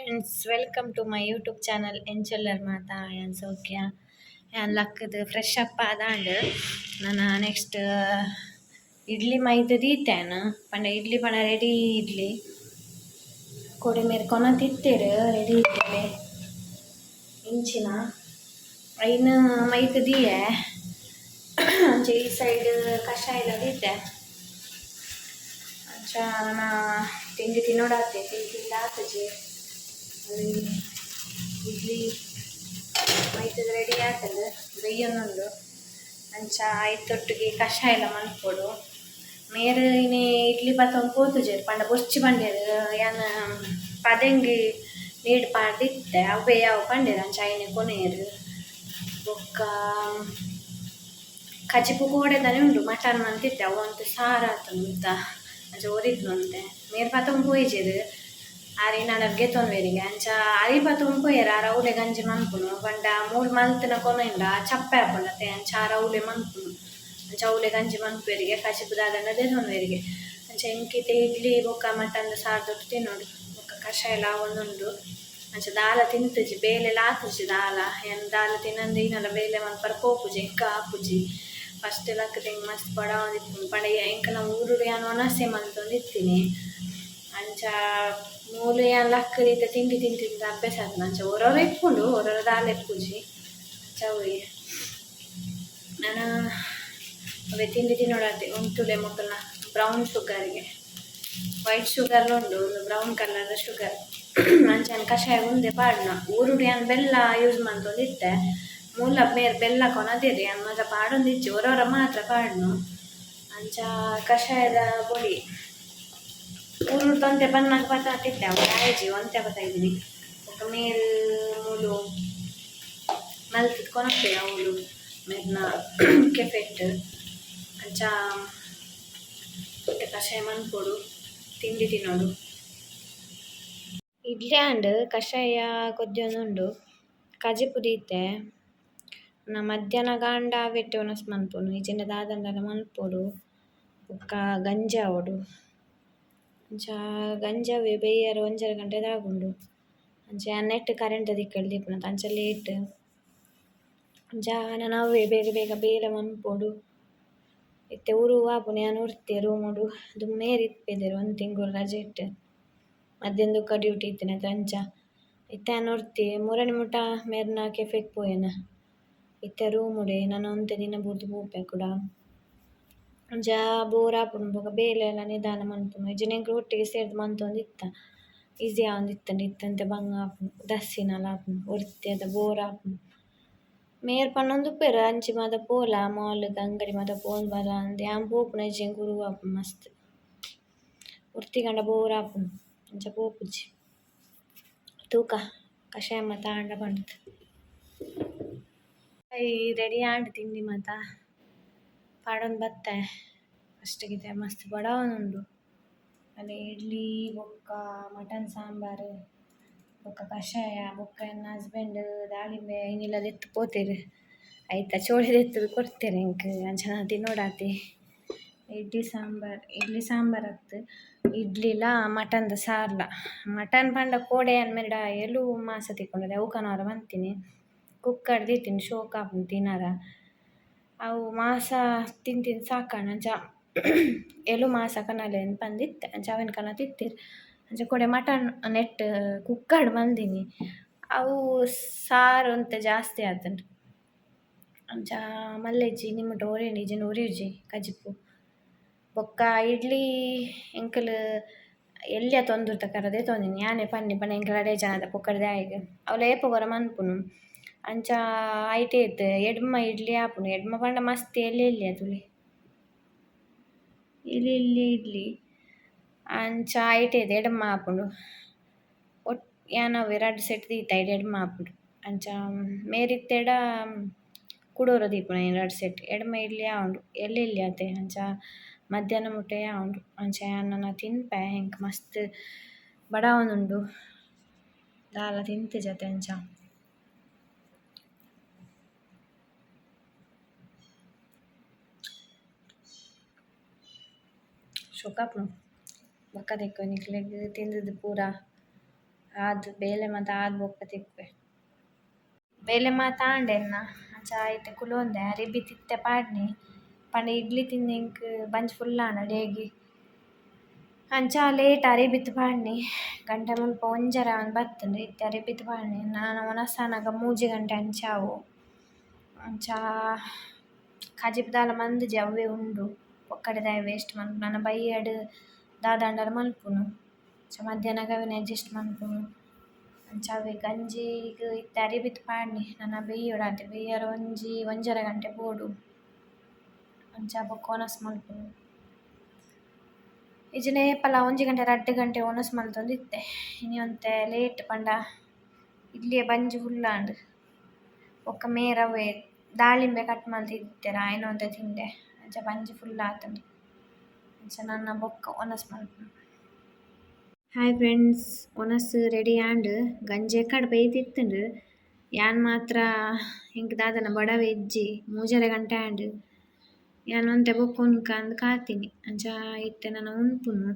Friends welcome to my YouTube channel ಎಂಚೊಲ್ಲರ್ ಮಾತಾ ಯಾನ್ ಸೌಖ್ಯ ಯಾನ್ ಲಕ್ಕದ ಫ್ರೆಶ್ ಅಪ್ ಆದಾಂಡ್ ನಾನು ನೆಕ್ಸ್ಟ್ ಇಡ್ಲಿ ಮೈದು ದೀತೇನು ಪಂಡ ಇಡ್ಲಿ ಪಣ ರೆಡಿ ಇಡ್ಲಿ ಕೊಡಿ ಮೇರೆ ಕೊನ ತಿತ್ತೇರು ರೆಡಿ ಇಡ್ಲಿ ಇಂಚಿನ ಐನ ಮೈದು ದೀಯೆ ಅಂಚೆ ಈ ಸೈಡ್ ಕಷಾಯ ದೀತೆ ಅಂಚ ನಾನು ತಿಂಡಿ ತಿನ್ನೋಡಾತೆ ತಿಂಡಿ ಆತಜಿ ಇಡ್ಲಿ ಆಯ್ತದ ರೆಡಿ ಆತದ ಬೆಯ್ಯನೊಂದು ಅಂಚ ಆಯ್ತೊಟ್ಟಿಗೆ ಕಷಾಯ ಎಲ್ಲ ಮನ್ಪೊಡು ಮೇರೆ ಇಡ್ಲಿ ಇಡ್ಲಿ ಪತ್ತೊಂದು ಪೋತುಜೆರ್ ಪಂಡ ಬೊಚ್ಚಿ ಪಂಡೇರು ಯಾನ ಪದೆಂಗಿ ನೀಡ್ ಪಾಡ್ದಿತ್ತೆ ಅವೇ ಯಾವ ಪಂಡೇರು ಅಂಚ ಐನೆ ಕೊನೆಯರು ಬೊಕ್ಕ ಕಜಿಪು ಕೋಡೆದಾನೆ ಉಂಡು, ಮಟನ್ ಮಂತಿತ್ತೆ ಅವಂತ ಸಾರ ಆತಂತ. ಅಂಚ ಒರಿದ್ಲು ಅಂತೆ ಮೇರೆ ಪತ್ತೊಂದು ಪೋಯಿಜೆರು ಆರಿ ನನಗೆ ತೊಂದರೆಗೆ ಅಂಚ ಅರಿ ಬತ್ತುಂಪು ಎರ ರೌಲೆ ಗಂಜಿ ಮನ್ಪುನು ಪಂಡ ಮೂಲ್ ಮಲ್ತಿನ ಕೊನೆಂಡ ಚಪ್ಪೆ ಹಾಕೊಂಡತೆ ಅಂಚ ರೌಲೆ ಮನ್ಪುನು ಅಂಚ ಅವಲೆ ಗಂಜಿ ಮನ್ಪುವೆರಿಗೆ ಕಚಿಪು ದಾದಂಡದೆ ತೊಂದರೆಗೆ ಅಂಚ ಇಂಕಿತೆ ಇಡ್ಲಿ ಬೊಕ್ಕ ಮಟನ್ ಸಾರು ದೊಡ್ಡು ತಿನ್ನೋಡು ಬೊಕ್ಕ ಕಷಾಯ ಎಲ್ಲ ಒಂದುಂಡು ಅಂಚ ದಾಲ ತಿಂತುಜಿ ಬೇಲೆ ಲಾತುಜಿ ದಾಲ ಏನು ದಾಲ ತಿನ್ನಂದು ಏನಲ್ಲ ಬೇಲೆ ಮನ್ಪರ ಪೋಪುಜಿ ಎಂಕ ಆಪುಜಿ ಫಸ್ಟ್ ಲಕ್ಕ ತೆಂಗ್ ಮಸ್ತ್ ಬಡ ಒಂದಿತ್ತು ಪಂಡ ಎಂಕಲ ಊರು ಏನು ಒನಸೆ ಮಂತೊಂದಿತ್ತೀನಿ ಅಂಚ ಮೂಲು ಯಾನ್ ಲಕ್ಕಲಿದ್ದ ತಿಂಡಿ ತಿಂಡಿ ತಿಂದ ಅಭ್ಯಾಸ ಆದ್ ಅಂಚ ಒರೊರ ಇಟ್ಕೊಂಡು ಒರೊರ ದಾಲ್ ಎಪ್ಪುಜಿ ಚೌರಿ ನಾನು ಅವೇ ತಿಂಡಿ ತಿನ್ನೋಡತ್ತೆ ಉಂಟುಲೆ ಮಕ್ಕಳನ್ನ ಬ್ರೌನ್ ಶುಗರ್ಗೆ ವೈಟ್ ಶುಗರ್ ಉಂಡು ಒಂದು ಬ್ರೌನ್ ಕಲರ್ ಶುಗರ್ ಅಂಚನ ಕಷಾಯ ಮುಂದೆ ಪಾಡ್ನ. ಊರುಡಿ ಅನ್ ಬೆಲ್ಲ ಯೂಸ್ ಮಂತೊಂದಿತ್ತೆ ಮೂಲ ಬೇರೆ ಬೆಲ್ಲ ಕೊನದಿರಿ ಅನ್ ಮಾತ್ರ ಪಾಡೊಂದಿಚ್ಚಿ ಒರೊರ ಮಾತ್ರ ಪಾಡ್ನು. ಅಂಚ ಕಷಾಯದ ಪೊಡಿ. ಊರು ಅಂತ ಬಂದು ನಂಗೆ ಬತ್ತಾತಿದ್ದೆ ಅವಳ ಜೀವಂತ ಬತ್ತಾಯಿದ್ದೀನಿ ಒಕ್ಕ ಮೇಲ್ ಮೂಲು ಮೇಲೆ ಕಿತ್ಕೊಂಡೋಗ್ತೀವಿ ಅವಳು ಮೇಲ್ನ ಕೆಫೆಟ್ ಅಂಚ ಕಷಾಯ ಕೊಡು ತಿಂಡಿ ತಿನ್ನೋಡು. ಇಡ್ಲಿ ಆಂಡ್ ಕಷಾಯ ಕೊದ್ದಿಯೊಂದುಂಡು ಕಜಿ ಪುದೀತೆ ನಾ ಮಧ್ಯಾಹ್ನ ಗಾಂಡ ವೆಟ್ಟೆ ಒನಸ್ ಮನ್ಪೋನು ಈಜಿನ ದಾದಂಡಲ ಮನ್ಪೋಡು ಬೊಕ್ಕ ಗಂಜಿ ಆವಡು ಅಂಚ ಗಂಜವೇ ಬೇಯರೆ ಒಂಜರ ಗಂಟೆ ದಾಗುಂಡು. ಅಂಚ ನೆಟ್ ಕರೆಂಟ್ ದಿಕ್ಕಲ್ ದೀಪುನ ಅಂಚ ಲೇಟ್ ಅಂಚ ಅವೇ ಬೇಗ ಬೇಗ ಬೇಲೆ ಮನ್ಪೊಡು. ಇತ್ತೆ ಉರು ಆಪುನ ಯಾನ್ ಉರ್ತೆ ರೂಮುಡು. ದುಮ್ಮೇರ್ ಇಪ್ಪೆದೆರ್ ಒಂದ್ ತಿಂಗುಲು ರಜೆ ಇಟ್ಟು. ಮಧ್ಯಾಹ್ನದುಕ್ಕ ಡ್ಯೂಟಿ ಇತ್ತಿನ ಅಂಚ. ಇತ್ತೆ ಯಾನ್ ಉರ್ತಿ ಮೂರನೆ ಮುಟ ಮೇರ್ನ ಕೆಫೆಗ್ ಪೋಯೆನ. ಇತ್ತೆ ರೂಮುಡೆ ನನ ಒಂತೆ ದಿನ ಬೂರ್ದು ಪೋಪೆ ಕುಡ. ಅಂಚ ಬೋರ್ ಆಪುಂಡು ಬೊಕ ಬೇಲೆಲ ನಿಧಾನ ಮನ್ಪುನು ಇಜ್ಜಿನ ಎಂಕ್ಲು ಒಟ್ಟಿಗೆ ಸೇರ್ದ್ ಮಂತೊಂದಿತ್ತ ಈಸಿ ಆವೊಂದಿತ್ತಂಡ ಇತ್ತಂತೆ ಬಂಗ ಆಪುಂಡು ದಸ್ಸಿನಲ ಆಪುಂಡು ಒರ್ತಿಯದ ಬೋರ್ ಆಪುಂಡು ಮೇರ್ ಪನ್ನೊಂದುಪ್ಪೆರ್ ಅಂಚಿ ಮಾತ ಪೋಲ ಮಾಲ್ಗ್ ಅಂಗಡಿ ಮಾತ ಪೋದು ಬರ ಅಂದ್ ಯಾನ್ ಪೋಪುನ ಇಜ್ಜಿಂಗ್ ಕುರುವ ಆಪುಂಡು ಮಸ್ತ್ ಒರ್ತಿಗಂಡ ಬೋರ್ ಆಪುಂಡು ಅಂಚ ಪೋಪುಜಿ ತೂಕ ಕಷಾಯ ಮಾತ ಆಂಡ ಪಂಡ್‌ದ್ ಐ ರೆಡಿ ಆಂಡ್ ತಿಂಡಿ ಮಾತ ಪಾಡೊಂದು ಬತ್ತೆ. ಅಷ್ಟಿಗಿದೆ ಮಸ್ತ್ ಬಡವೊಂದುಂಡು ಅಲ್ಲಿ ಇಡ್ಲಿ, ಬೊಕ್ಕ, ಮಟನ್ ಸಾಂಬಾರ್, ಬೊಕ್ಕ ಕಷಾಯ, ಬೊಕ್ಕ ಎನ್ನ ಹಸ್ಬೆಂಡ್ ದಾಳಿಂಬೆ ಐನೆಲ್ಲ ಪೋತೀರಿ. ಪೋತೆರ್ ಐತ ಚೋಳಿ ದೆತ್ತು ಕೊರ್ತೆರ್ ಎಂಕ್ ಅಂಚ ತಿನ್ನೋಡಾತೆ ಇಡ್ಲಿ ಸಾಂಬಾರ್ ಇಡ್ಲಿ ಸಾಂಬಾರ್ ಅತ್ತ್. ಇಡ್ಲಿಲ ಮಟನ್‌ದ ಸಾರ್ಲ ಮಟನ್ ಪಂಡ ಕೋಡೆ ಅನ್ಮೇಡ ಮೇರ್ಡ ಎಲು ಮಾಸ ತಿಕ್ಕೊಂಡರೆ ಅವ್ಕನವರ ಬಂತೀನಿ. ಕುಕ್ಕರ್ ಶೋಕ ಶೋಕ್ ಆಪುಂಡು ತಿನರ ಅವು ಮಾಸ ತಿಂದು ತಿಂದು ಅಂಚ ಎಲು ಮಾಸ ಕನಲೆನ್ ಬಂದಿತ್ತೆ? ಅಂಚ ಅವೆನ್ ಕನ ತಿತ್ತೆರ್ ಅಂಚ ಕೊಡೆ ಮಟನ್ ನೆಟ್ಟ್ ಕುಕ್ಕರ್ ಬಂದಿನಿ. ಅವು ಸಾರು ಅಂತ ಜಾಸ್ತಿ ಆತುಂಡು ಅಂಚ ಮಲ್ಲೆಜ್ಜಿ ನಿಮ್ಮ ಡೋರಿ ಇಜ್ಜಿಂಡ ಒರಿಯುಜಿ ಕಜಿಪು ಬೊಕ್ಕ ಇಡ್ಲಿ ಎಂಕಲ್ ಎಲ್ಯ ತೊಂದುರ್ತ ಕರದೆ ತೊಂದಿನಿ. ಯಾನೆ ಪನ್ನಿ ಪಂಡ ಎಂಕಲ್ ಅಡೆ ಜನದ ಪೊಕ್ಕಡೆ ದಾಯೆಗ್ ಅವು ಲೇಪ ಮನ್ಪುನು ಅಂಚ ಐಟೇತ್ ಎಡ್ಮ ಇಡ್ಲಿ ಆಪುಂಡು ಎಡ್ಮ ಪಂಡ ಮಸ್ತ್ ಎಲ್ಯ ಎಲ್ಯ ತುಲೆ ಇಲಿ ಇಲಿ ಇಡ್ಲಿ. ಅಂಚ ಐಟೇದ್ ಎಡ್ಮ ಆಪುಂಡು ಒಟ್ ಯಾನ್ ಎರಡು ಸೆಟ್ ದೀತ ಐಟ್ ಎಡ್ಮ ಆಪುಂಡು ಅಂಚ ಮೇರಿತ್ತೆಡ ಕುಡೊರ ದೀಪುನ ಐನ್ ರಡ್ಡ್ ಸೆಟ್. ಎಡ್ಮ ಇಡ್ಲಿ ಆವುಂಡು ಎಲ್ಲಿ ಇಲ್ಲಿ ಆತೆ ಅಂಚ ಮಧ್ಯಾಹ್ನ ಮುಟ್ಟೆ ಆವುಂಡು ಅಂಚ ಯಾನ್ ತಿನ್ಪೆ. ಎಂಕ್ ಮಸ್ತ್ ಬಡವೊಂದುಂಡು ದಾಲ ತಿಂತಿಜತೆ ಅಂಚ. ಶೋಕಾಪುಂಡು ಬೊಕ್ಕ ದೆಕ್ಕೊಯ್ ನಿಕ್ಲೆಗ್ ತಿಂದಿದ್ ಪೂರ ಆದ್, ಬೇಲೆ ಮಾತ ಆದ್ ಬೊಕ್ಕ ತಿಕ್ಕೆ ಬೇಲೆ ಮಾತ ಆಂಡೆನ್ನ ಅಂಚ ಐತೆ ಕುಲೊಂದೆ ಅರಿಬಿ ತಿತ್ತೆ ಪಾಡ್ನಿ. ಪಂಡ ಇಡ್ಲಿ ತಿನ್ನಿಂಕ್ ಬಂಜ್ ಫುಲ್ ಡೇಗಿ. ಅಂಚ ಲೇಟ್ ಅರಿಬಿತ್ ಪಾಡ್ನಿ. ಗಂಟೆ ಮುಲ್ಪ ಒಂಜರ ಆವೊಂದು ಬತ್ತುಂಡು, ಇತ್ತೆ ಅರಿಬಿತ್ ಪಾಡ್ನಿ. ನಾನು ಒನಸಾನಾಗ ಮೂಜಿ ಗಂಟೆ ಅಂಚಾವು ಅಂಚ ಕಜಿಪ್ ಮಂದಿ ಜವ್ವೆ ಉಂಡು. ಒಕ್ಕಡೆ ದಾಯೆ ವೇಸ್ಟ್ ಮನ್ಪುನು ನನ್ನ ಬಯ್ಯಡ್ ದಾದಾಂಡಲ ಮಲ್ಪುನು ಅಂಚ ಮಧ್ಯಾಹ್ನಗ್ ಅವೆನ್ ಅಡ್ಜಸ್ಟ್ ಮನ್ಪುನು ಅಂಚ ಅವೆ ಗಂಜಿಗ್ ಇತ್ತೆ ಅರಿಬಿತ್ ಪಾಡ್ನಿ ನನ್ನ ಬೆಯ್ಯೋಡು ಆತೆ ಬೆಯ್ಯರೆ ಒಂಜಿ ಒಂಜರ ಗಂಟೆ ಬೋಡು ಅಂಚ ಬೊಕ ಒನಸ್ ಮಲ್ಪುನು ಇಜ್ಜಿಂಡ ಏಪಲ ಒಂಜಿ ಗಂಟೆ ರಡ್ಡ್ ಗಂಟೆ ಒನಸ್ ಮಲ್ತೊಂದು ಇತ್ತೆ ಇನಿ ಒಂತೆ ಲೇಟ್ ಪಂಡ ಇಡ್ಲಿಯ ಬಂಜಿ ಫುಲ್ಲಾಂಡ್ ಬೊಕ್ಕ ಮೇರ್ ಅವೆ ದಾಳಿಂಬೆ ಕಟ್ ಮಲ್ತಿತ್ತೆರ್ ಆಯಿನ ಒಂತೆ ತಿಂಡೆ ಬಂಜಿ ಫುಲ್ ಅಂಚ ನನ್ನ ಬೊಕ್ಕ ಒನಸ್ ಮಲ್ಪುನು ಹಾಯ್ ಫ್ರೆಂಡ್ಸ್ ಒನಸ್ ರೆಡಿ ಆಂಡ್ ಗಂಜೆ ಕಡ್ ಬೇಯ್ತಿತ್ತುಂಡು ಯಾನ್ ಮಾತ್ರ ಎಂಕ್ ದಾದನ ಬಡವೆ ಇಜ್ಜಿ, ಮೂಜರೆ ಗಂಟೆ ಆಂಡ್ ಯಾನ್ ಒಂತೆ ಬೊಕ ಉನ್ಕ ಅಂದ್ ಕಾತಿನಿ. ಅಂಚ ಇತ್ತೆ ನನ ಉನ್ಪುನು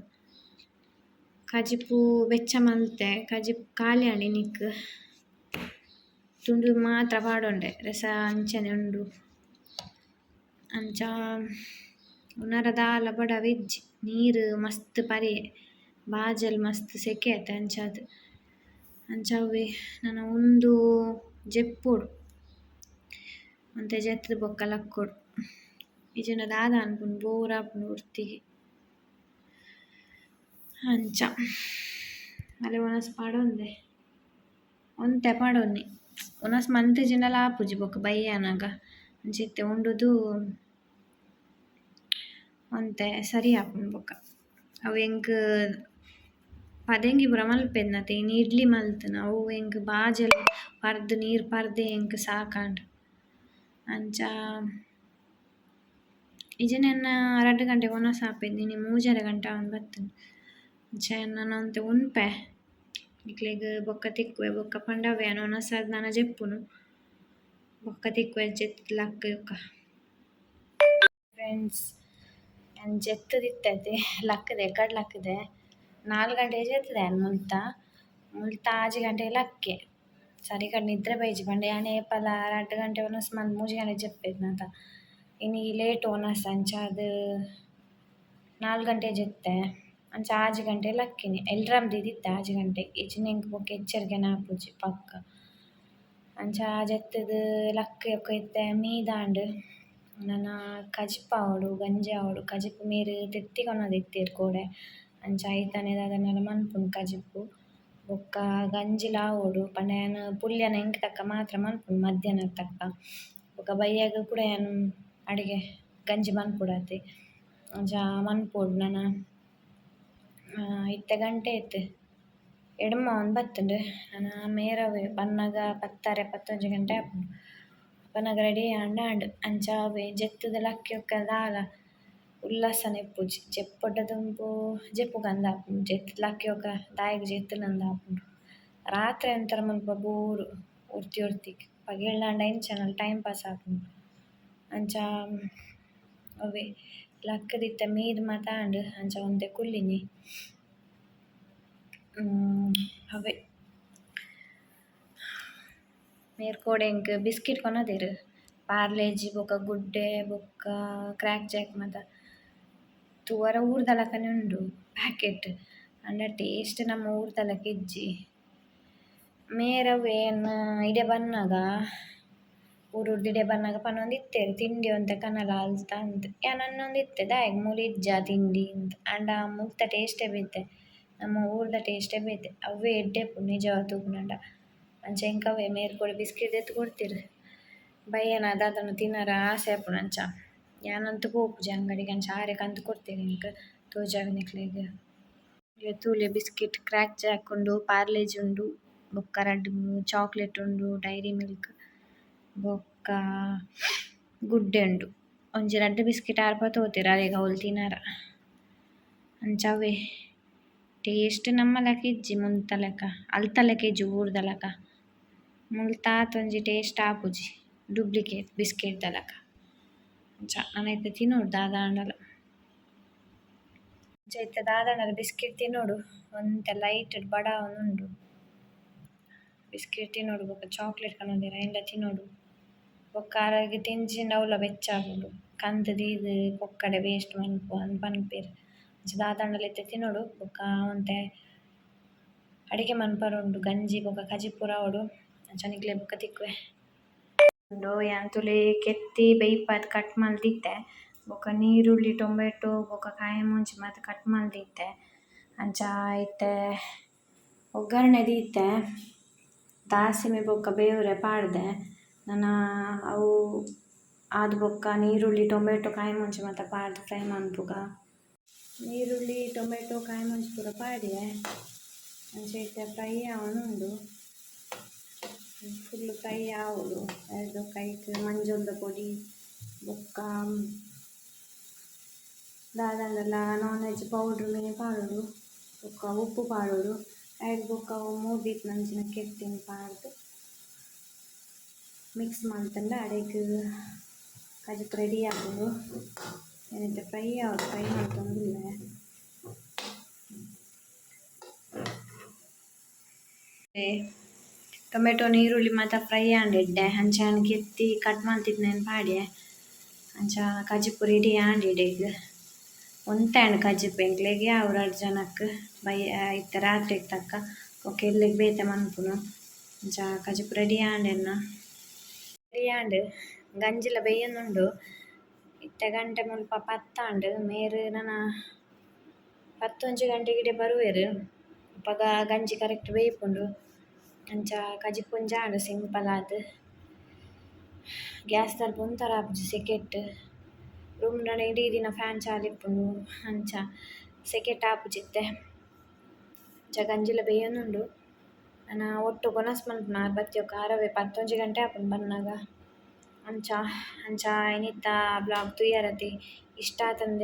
ಕಜಿಪು ಬೆಚ್ಚ ಮಲ್ತೆ ಕಜಿಪ್ ಖಾಲಿ ಆಂಡ್ ನಿಕ್. ತುಂಡು ಮಾತ್ರ ಪಾಡೊಂಡೆ, ರಸ ಅಂಚನೆ ಉಂಡು. ಅಂಚ ಉನರ ದಾಲ ಬಡವೆ ನೀರ್ ಮಸ್ತ್ ಪರಿಯೆ ಬಾಜಲ್ ಮಸ್ತ್ ಸೆಕೆ ಆತೆ ಅಂಚಾದ್. ಅಂಚ ಅವ್ವೆ ನನ ಉಂದು ಜೆಪ್ಪೊಡು, ಒಂತೆ ಜೆತ್ತುದು ಬೊಕ್ಕ ಲಕ್ಕುಡು. ಇಜ್ಜಿಂಡ ದಾದ ಅನ್ಪುಂಡು ಬೋರ್ ಆಪುಂಡು ಒರ್ತಿಗೆ ಅಂಚ, ಅಲೆ ಒನಸ್ ಪಾಡೊಂದೆ. ಒಂತೆ ಪಾಡೊನ್ನಿ. ಒನಸ್ ಮಂತುಜಿಂಡಲ ಆಪುಜಿ ಬೊಕ ಬಯ್ಯಾನಗ ಅಂಚ ಇತ್ತೆ ಉಂಡುದು ಒಂತೆ ಸರಿ ಆಪುಂಡು ಬೊಕ ಅವು ಎಂಕ್ ಪದೆಂಗಿ ಪೂರ ಇನ್ನು ಇನಿ ಇಡ್ಲಿ ಮಲ್ತನ ಅವು ಎಂಕ್ ಬಾಜಲ್ ಪರ್ದ್ ನೀರ್ ಪರ್ದೆ ಎಂಕ್ ಸಾಕಾಂಡ್. ಅಂಚ ಇಜನೆನ್ನ ಎನ್ನ ಗಂಟೆ ಒನ ಒನಸ್ ಆಪೆದ್ ಮೂಜರ ಗಂಟೆ ಅವನು ಬತ್ತುಂಡು. ಅಂಚ ಎನ್ನ ಒಂತೆ ಉನ್ಪೆ. ಇಕ್ಲೆಗ್ ಬೊಕ್ಕ ತಿಕ್ಕುವೆ, ಬೊಕ್ಕ ಪಂಡ ಅನ್ನೋ ಒನ ಒನಸಾದ್ ನನ ಜೆಪ್ಪುನು. ಬೊಕ್ಕ ತಿಕ್ಕುವೆ ಜೆತ್ ಲಕ್ಕ ಫ್ರೆಂಡ್ಸ್ ಯಾನ್ ಜೆತ್ತುದು ಇತ್ತೆತೆ ಲಕ್ಕುದೆ ಎಕ್ಕಡ್ ಲಕ್ಕುದೆ ನಾಲ್ ಗಂಟೆಗೆ ಜೆತ್ತುದೆ ಯಾನ್ ಮುಲ್ತ? ಮುಲ್ತ ಆಜಿ ಗಂಟೆಗ್ ಲಕ್ಕೆ. ಸರಿಕಟ್ ನಿದ್ರೆ ಬೈಜಿ ಪಂಡ ಯಾನ್ ಏಪಲ ರಡ್ಡ್ ಗಂಟೆ ಒನಸ್ ಮಲ್ತ್ ಮೂಜಿ ಗಂಟೆಗ್ ಜೆಪ್ಪೆದ್ನತ ಇನಿ ಲೇಟ್ ಒನಸ್ ಅಂಚಾದ್ ನಾಲ್ ಗಂಟೆಗ್ ಜೆತ್ತೆ. ಅಂಚ ಆಜಿ ಗಂಟೆಗ್ ಲಕ್ಕಿನಿ ಎಲ್ರಾಮ್ ದೀದಿತ್ತೆ ಆಜಿ ಗಂಟೆಗ್ ಇಜ್ಜಿಂಡ ಎಂಕ್ ಬೊಕ ಎಚ್ಚರಿಕೆನೆ ಆಪುಜಿ ಪಕ್ಕ. ಅಂಚ ಜೆತ್ತುದು ಲಕ್ ಎಂಕ್ ಇತ್ತೆ ಮೀದಾಂಡ್. ನನ ಕಜಿಪ್ ಆವೊಡು ಗಂಜಿ ಆವೊಡು ಕಜಿಪ್ ಮೀರ್ ತೆತ್ತಿಗೊನೋದು ಇತ್ತೆರ್ ಕೊಡೆ ಅಂಚ ಐತಾನೆ ದಾದನಲ ಮನ್ಪುನು ಕಜಿಪ್ಪು. ಬೊಕ್ಕ ಗಂಜಿಲ ಆವೊಡು ಪಂಡ ಯಾನ್ ಪುಲ್ಯನ ಎಂಕ್ ತಕ್ಕ ಮಾತ್ರ ಮನ್ಪುನು ಮಧ್ಯಾಹ್ನಗ್ ತಕ್ಕ. ಬೊಕ ಬಯ್ಯಾಗ್ ಕೂಡ ಯಾನ್ ಅಡಿಗೆ ಗಂಜಿ ಮನ್ಪೊಡಾತೆ. ಅಂಚ ಮನ್ಪೊಡು ನನ ಇತ್ತೆ ಗಂಟೆ ಇತ್ತ್. ಎಡ್ಮ ಒಂದ್ ಬತ್ತುಂಡು. ನನ ಮೇರವೆ ಬನ್ನಗ ಪತ್ತರೆ, ಪತ್ತೊಂಜಿ ಗಂಟೆ ಆಪುಂಡು. ಅವೆ ಜೆತ್ತುದು ಲಕ್ಕಿಯೊಕ್ಕ ದಾಲ ಉಲ್ಲಾಸನೆ ಇಪ್ಪುಜಿ ಜೆಪ್ಪೊಡ್ಡ ದುಂಪು ಜೆಪ್ಪುಗು ಅಂದ್ ಆಪುಂಡು ಜೆತ್ತುದು ಲಕ್ಕಿಯೊಕ್ಕ ದಾಯೆಗ್ ಜೆತ್ತುನಂದ್ ಆಪುಂಡು ರಾತ್ರಿ ಒಂತರ ಮುಲ್ಪ ಬೋರು ಒರ್ತಿ ಒರ್ತಿಗ್ ಪಗೆಲ್ದಾಂಡ ಎಂಚನಲ ಟೈಮ್ ಪಾಸ್ ಆಪುಂಡು ಅಂಚ ಅವೆ ಲಕ್ಕುದು ಇತ್ತೆ ಮೀದ್ ಮಾತ ಆಂಡ್ ಅಂಚ ಒಂತೆ ಕುಲ್ಲಿನಿ ಅವೆ ಮೇರ್ ಕೋಡೆ ಎಂಕ್ ಬಿಸ್ಕಿಟ್ ಕೊನದೆರ್. ಪಾರ್ಲೆಜಿ ಬೊಕ ಗುಡ್ಡೆ, ಬೊಕ್ಕ, ಕ್ರ್ಯಾಕ್ ಜಾಕ್ ಮಾತ ತೂವರೆ ಊರ್ದ ಉಂಡು ಪ್ಯಾಕೆಟ್. ಆಂಡ ಟೇಸ್ಟ್ ನಮ ಊರ್ದ ಇಜ್ಜಿ. ಮೇರ್ ಇಡೆ ಬನ್ನಗ ಊರುರ್ದು ಇಡೆ ಬನ್ನಗ ಪನೊಂದು ಇತ್ತೆರ್ ತಿಂಡಿ ಒಂತೆ ಕನಲ ಅಲ್ತ ಅಂದ್ ಯಾನ್ ಇತ್ತೆ ದಾಯೆಗ್ ಮೂಲು ಇಜ್ಜ ತಿಂಡಿ ಇಂದ್ ಆಂಡ ಮುಕ್ತ ಟೇಸ್ಟೇ ಬೇತೆ. ನಮ್ಮ ಊರ್ದ ಟೇಸ್ಟೇ ಬೇತೆ. ಅವ್ವೆ ಎಡ್ಡೆಪುಂಡು ನಿಜವಾದ್ ತೂಪುನಂಡ ಅಂಚ ಎಂಕ್ ಅವೇ ಮೇರ್ ಕೋಡೆ ಬಿಸ್ಕಿಟ್ ದೆತ್ತ್ ಕೊಡ್ತೆರ್. ಬಯ್ಯನ ದಾದನ ತಿನರೆ ಆಸೆ ಆಪುಂಡು ಅಂಚ. ಯಾನಂತೂ ಪೋಪುಜಿ ಅಂಗಡಿಗ್ ಅಂಚ ಆರೆ ಕಂತ್ ಕೊಡ್ತೆರ್ ಎಂಕ್ ತೋಜಾವೆ ನಿಕ್ಲೆಗ್ ತೂಲೆ ಬಿಸ್ಕಿಟ್ ಕ್ರಾಕ್ ಜಾಕ್ ಉಂಡು ಪಾರ್ಲೆಜಿ ಉಂಡು, ಬೊಕ್ಕ ರಡ್ಡ್ ಚಾಕ್ಲೇಟ್ ಉಂಡು ಡೈರಿ ಮಿಲ್ಕ್ ಬೊಕ್ಕ ಗುಡ್ಡೆ ಉಂಡು. ಒಂಜಿ ರಡ್ಡ್ ಬಿಸ್ಕಿಟ್ ಆರ್ಪ ತೋತೆರ್ ಅವೆಗ್ ಅವ್ಲು ತಿನರ ಅಂಚ ಅವ್ವೆ ಟೇಸ್ಟ್ ನಮ್ಮ ಲೆಕ ಇಜ್ಜಿ ಮುಲ್ತ ಲೆಕ ಅಲ್ತ ಲೆಕ ಇಜ್ಜಿ ಊರ್ದ ಲೆಕ ಮುಲ್ತ ತಾತ ಒಂಜಿ ಟೇಸ್ಟ್ ಆಪುಜಿ. ಡುಪ್ಲಿಕೇಟ್ ಬಿಸ್ಕೆಟ್ ದಲಕ. ಲೆಕ ಅಂಚ ತಿನೊಡು ದಾದಾಂಡಲ ಅಂಚ ಇತ್ತ ದಾದಾಂಡಲ ಬಿಸ್ಕೆಟ್ ತಿನ್ನೋಡು ಒಂದ ಲೈಟ್ ಬಡ ಒಂದುಂಡು. ಬಿಸ್ಕೆಟ್ ತಿನ್ನೋಡು ಬೊಕ ಚಾಕ್ಲೇಟ್ ಕನೊಂದೆರ್ ಎಲ್ಲ ತಿನ್ನೋಡು. ಬೊಕ್ಕ ಆರೋಗ್ಯ ತಿಂಜಿ ನೌಲ ಬೆಚ್ಚಾಗುಂಡು ಕಂದ್ ದೀದ್ ಪೊಕ್ಕಡೆ ವೇಸ್ಟ್ ಮನ್ಪು, ಅಂದ್ ಬನ್ಪೇರ್ ಅಂಚ ದಾದಾಂಡಲ ಇತ್ತೆ ತಿನ್ನೋಡು, ಬೊಕ್ಕ ಒಂತೆ ಅಡಿಗೆ ಮನ್ಪರೊಂಡು, ಗಂಜಿ ಬೊಕ ಕಜಿ ಪೂರ ಆವೊಡು ಅಂಚ ನಿಕ್ಲೆ ಬೊಕ ತಿಕ್ಕುವೆ. ಉಂಡು ಯಾನ್ ಕೆತ್ತಿ ಬೇಯಿಪ್ಪದ್ ಕಟ್ ಮಲ್ದಿತ್ತೆ ಬೊಕ ನೀರುಳ್ಳಿ ಟೊಮೆಟೊ ಬೊಕ ಕಾಯಿ ಮುಂಜಿ ಮಾತ ಕಟ್ ಮಲ್ದಿತ್ತೆ ಅಂಚ ಐತೆ ಒಗ್ಗರಣೆ ದೀತೆ. ದಾಸಿಮೆ ಬೊಕ ಬೇವ್ರೆ ಪಾಡ್ದೆ. ನನ ಅವು ಆದ್ ಬೊಕ್ಕ ನೀರುಳ್ಳಿ ಟೊಮೆಟೊ ಕಾಯಿ ಮುಂಚೆ ಮಾತ ಪಾಡ್ದ್ ಫ್ರೈ ಮನ್ಪುಗ ನೀರುಳ್ಳಿ ಟೊಮೆಟೊ ಕಾಯಿ ಮುಂಚೆ ಪೂರ ಪಾಡಿದೆ ಅಂಚ ಇತ್ತೆ ಫ್ರೈ ಆವೊಂದುಂಡು ಫುಲ್ ಕೈ ಆವೊಡು ಐದು ಕೈ ಮಂಜೊಂದ ಪೊಡಿ, ಬೊಕ್ಕ ದಾದಾಂಡಲ ನಾನ್ ವೆಜ್ ಪೌಡ್ರ್ ಮೀನ್ ಪಾಡೊಡು ಬೊಕ್ಕ ಉಪ್ಪು ಪಾಡೊಡು ಎರಡು ಬೊಕ್ಕ ಅವು ನಂಚಿನ ಕೆತ್ತಿನ್ ಪಾಡ್ದ್ ಮಿಕ್ಸ್ ಮಾಡ್ತಲ್ಲ ಅಡೆಗೆ ಕಜಕ್ ರೆಡಿ ಆಗೋದು ಐನೆರ್ತ್ ಫ್ರೈ ಆಗೋದು ಫ್ರೈ ಮಲ್ತೊಂದುಲ್ಲೆ ಟೊಮೆಟೊ ನೀರುಳ್ಳಿ ಮಾತ ಫ್ರೈ ಆಂಡಿಡ್ಡೆ ಹಣ್ಣು ಕೆತ್ತಿ ಕಟ್ ಮಾಡ್ತಿದ್ದೇನೆ ಪಾಡ್ಯೆ ಅಂಚ ಕಜಿಪು ರೆಡಿ ಆಂಡಿಡೆಗ್ ಒಂತೆಂಡ್ ಕಜಿಪ್ ಎಂಕ್ಲೆಗೆ ಅವ್ರ ರಡ್ಡ್ ಜನಕ್ಕೆ ಬೈ ಇತ್ತ ರಾತ್ರಿಗ್ ತಕ್ಕ ಓಕೆ ಎಲ್ಲೆಗ್ ಬೇತೆ ಮನ್ಪುನು. ಅಂಚ ಕಜಿಪು ರೆಡಿ ಆಂಡೆನ ರೆಡಿ ಆಂಡ್ ಗಂಜಿಲ ಬೇಯನ್ನುಂಡು. ಇತ್ತ ಗಂಟೆ ಮುಲ್ಪ ಪತ್ತಾಂಡ್ ಮೇರು ನನ ಪತ್ತೊಂಜಿ ಗಂಟೆಗಿಡೆ ಬರುವೆರ್. ಪಗ ಗಂಜಿ ಕರೆಕ್ಟ್ ಬೇಯ್ಪುಂಡು. ಅಂಚ ಕಜಿಪೊಂಜಾಂಡ್ ಸಿಂಪಲ್ ಆದ್ ಗ್ಯಾಸ್ ದ ಒಂತರ ಆಪುಜಿ ಸೆಕೆಟ್ ರೂಮ್ ಡು ಇಡೀ ದಿನ ಫ್ಯಾನ್ ಚಾಲು ಇಪ್ಪುಂಡು ಅಂಚ ಸೆಕೆಟ್ ಆಪುಜಿತ್ತೆ ಅಂಚ ಗಂಜಿಲ ಬೇಯೊಂದುಂಡು ನನ ಒಟ್ಟು ಗೊನಸ್ ಮನ್ಪುನ ಆರ್ ಬತ್ತಿಯೊಕ್ಕ ಆರವೆ ಪತ್ತೊಂಜಿ ಗಂಟೆ ಆಪುಂಡು ಬನ್ನಗ ಅಂಚ ಅಂಚ ಐನಿತ್ತ ಬ್ಲಾಗ್ ತೂಯರತಿ ಇಷ್ಟ ಆತಂದ್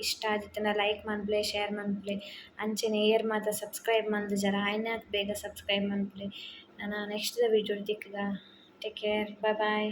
ಇಷ್ಟ ಆದಿತ್ತನ ಲೈಕ್ ಮನ್ಪುಲೆ ಶೇರ್ ಮನ್ಪುಲೆ ಅಂಚೆನೆ ಏರ್ ಮಾತ ಸಬ್ಸ್ಕ್ರೈಬ್ ಮಲ್ದ್ ಜರ ಐನಾತ್ ಬೇಗ ಸಬ್ಸ್ಕ್ರೈಬ್ ಮನ್ಪುಲೆ ನಾನು ನೆಕ್ಸ್ಟ್ ದ ವೀಡಿಯೋಡ್ ತಿಕ್ಕುಗ. Take care bye bye